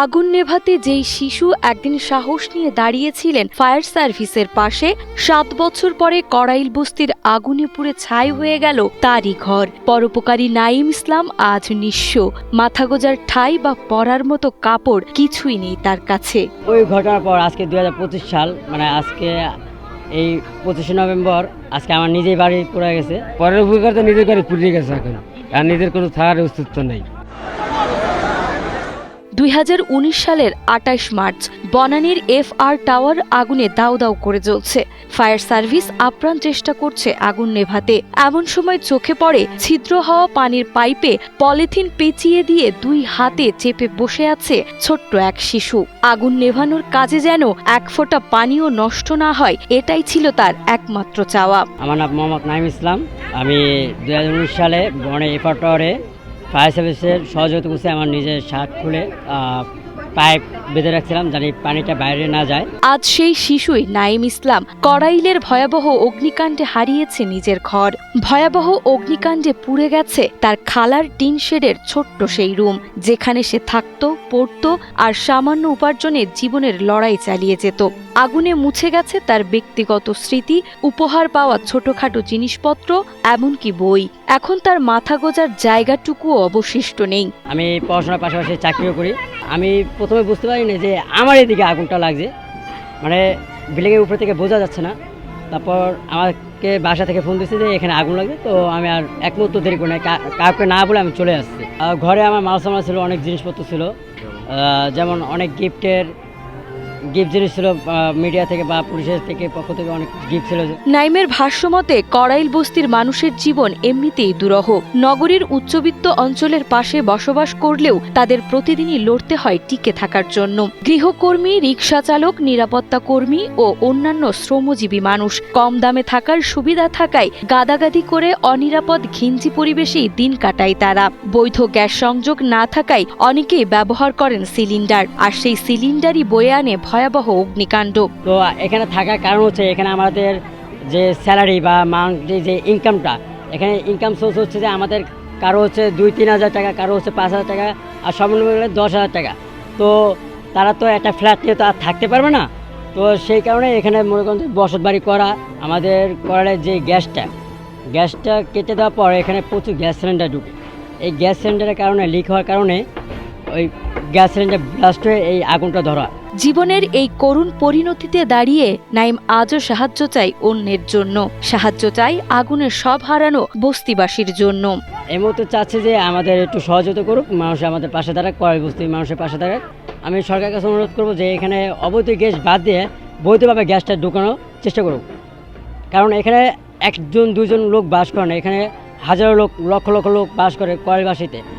আগুন নেভাতে যেই শিশু একদিন সাহস নিয়ে দাঁড়িয়েছিলেন ফায়ার সার্ভিসের পাশে, সাত বছর পরে কড়াইল বস্তির আগুনে পুড়ে ছাই হয়ে গেল তারই ঘর। পরোপকারী নাইম ইসলাম আজ নিঃস্ব। মাথা গোজার ঠাই বা পরার মতো কাপড় কিছুই নেই তার কাছে। ওই ঘটনার পর আজকে দুই হাজার পঁচিশ সাল মানে আজকে এই পঁচিশে নভেম্বর, আজকে আমার নিজের বাড়ি পড়ে গেছে। পরের উপকার তো নিজের করে পুড়িয়ে গেছে এখন। আর নিজের কোনো থাকার অস্তিত্ব নেই। দুই হাজার উনিশ সালের আটাইশ মার্চ, বনানীর এফ আর টাওয়ার আগুনে দাউ দাউ করে জ্বলছে। ফায়ার সার্ভিস আপ্রাণ চেষ্টা করছে আগুন নেভাতে। এমন সময় চোখে পড়ে ছিদ্র হওয়া পানির পাইপে পলিথিন পেঁচিয়ে দিয়ে দুই হাতে চেপে বসে আছে ছোট্ট এক শিশু। আগুন নেভানোর কাজে যেন এক ফোঁটা পানিও নষ্ট না হয়, এটাই ছিল তার একমাত্র চাওয়া। আমার নাম মোহাম্মদ নাইম ইসলাম। আমি দুই সালে বনে এফার টাওয়ারে ফায়ার সার্ভিসের সহযোগিতা করছে আমার নিজের শার্ট খুলে পাইপ বেঁধে রাখছিলাম জানি পানিটা বাইরে না যায়। আজ সেই শিশুই নাইম ইসলাম কড়াইলের ভয়াবহ অগ্নিকাণ্ডে হারিয়েছে নিজের ঘর। ভয়াবহ অগ্নিকাণ্ডে পুড়ে গেছে তার খালার টিন শেডের ছোট্ট সেই রুম যেখানে সে থাকতো পড়তো আর সামান্য উপার্জনে জীবনের লড়াই চালিয়ে যেত। আগুনে মুছে গেছে তার ব্যক্তিগত স্মৃতি উপহার পাওয়া ছোটখাটো জিনিসপত্র এমনকি বই। এখন তার মাথা গোজার জায়গাটুকুও অবশিষ্ট নেই। আমি পড়াশোনার পাশাপাশি চাকরিও করি। আমি প্রথমে বুঝতে পারিনি যে আমার এদিকে আগুনটা লাগছে। মানে বিল্ডিংয়ের উপর থেকে বোঝা যাচ্ছে না। তারপর আমাকে বাসা থেকে ফোন দিচ্ছে যে এখানে আগুন লাগছে তো আমি আর এক মুহূর্ত দেরি করি না কাউকে না বলে আমি চলে আসছি। ঘরে আমার মাল সামাল ছিল, অনেক জিনিসপত্র ছিল। যেমন অনেক গিফটের নাইমের ভাষ্যমতে কড়াইল বস্তির মানুষের জীবন এমনিতেই দুরহ। নগরীর উচ্চবিত্ত অঞ্চলের পাশে বসবাস করলেও তাদের প্রতিদিনই লড়তে হয় টিকে থাকার জন্য। গৃহকর্মী রিক্সা চালক, নিরাপত্তা কর্মী ও অন্যান্য শ্রমজীবী মানুষ। কম দামে থাকার সুবিধা থাকায় গাদাগাদি করে অনিরাপদ, ঘিঞ্জি পরিবেশেই দিন কাটায় তারা। বৈধ গ্যাস সংযোগ না থাকায় অনেকেই ব্যবহার করেন সিলিন্ডার। আর সেই সিলিন্ডারই বয়ে আনে ভয়াবহ অগ্নিকাণ্ড। তো এখানে থাকার কারণ হচ্ছে এখানে আমাদের যে স্যালারি বা মান্থলি যে ইনকামটা এখানে ইনকাম সোর্স হচ্ছে যে আমাদের কারও হচ্ছে দুই, তিন হাজার টাকা, কারও হচ্ছে পাঁচ হাজার টাকা, আর মিলে দশ হাজার টাকা। তো, তারা তো একটা ফ্ল্যাট নিয়ে তো আর থাকতে পারবে না। তো, সেই কারণে এখানে মনে করেন বসত বাড়ি করা, আমাদের করার যে গ্যাসটা গ্যাসটা কেটে দেওয়ার পর এখানে প্রচুর গ্যাস সিলিন্ডার ঢুকে। এই গ্যাস সিলিন্ডারের কারণে লিক হওয়ার কারণে ওই গ্যাস সিলিন্ডার ব্লাস্ট হয়ে এই আগুনটা ধরা জীবনের এই করুণ পরিণতিতে দাঁড়িয়ে নাইম আজও সাহায্য চাই অন্যের জন্য। সাহায্য চাই আগুনের সব হারানো বস্তিবাসীর জন্য। এই মুহূর্তে চাচ্ছে যে আমাদের একটু সহযোগিতা করুক, মানুষ আমাদের পাশে দাঁড়াক কড়াই বস্তির মানুষের পাশে দাঁড়াক। আমি সরকারের কাছে অনুরোধ করব যে এখানে অবৈধ গ্যাস বাদ দিয়ে বৈধভাবে গ্যাসটা ঢুকানোর চেষ্টা করুক। কারণ এখানে একজন, দুজন লোক বাস করে না, এখানে হাজারো লোক, লক্ষ লক্ষ লোক বাস করে কড়াইবাসীতে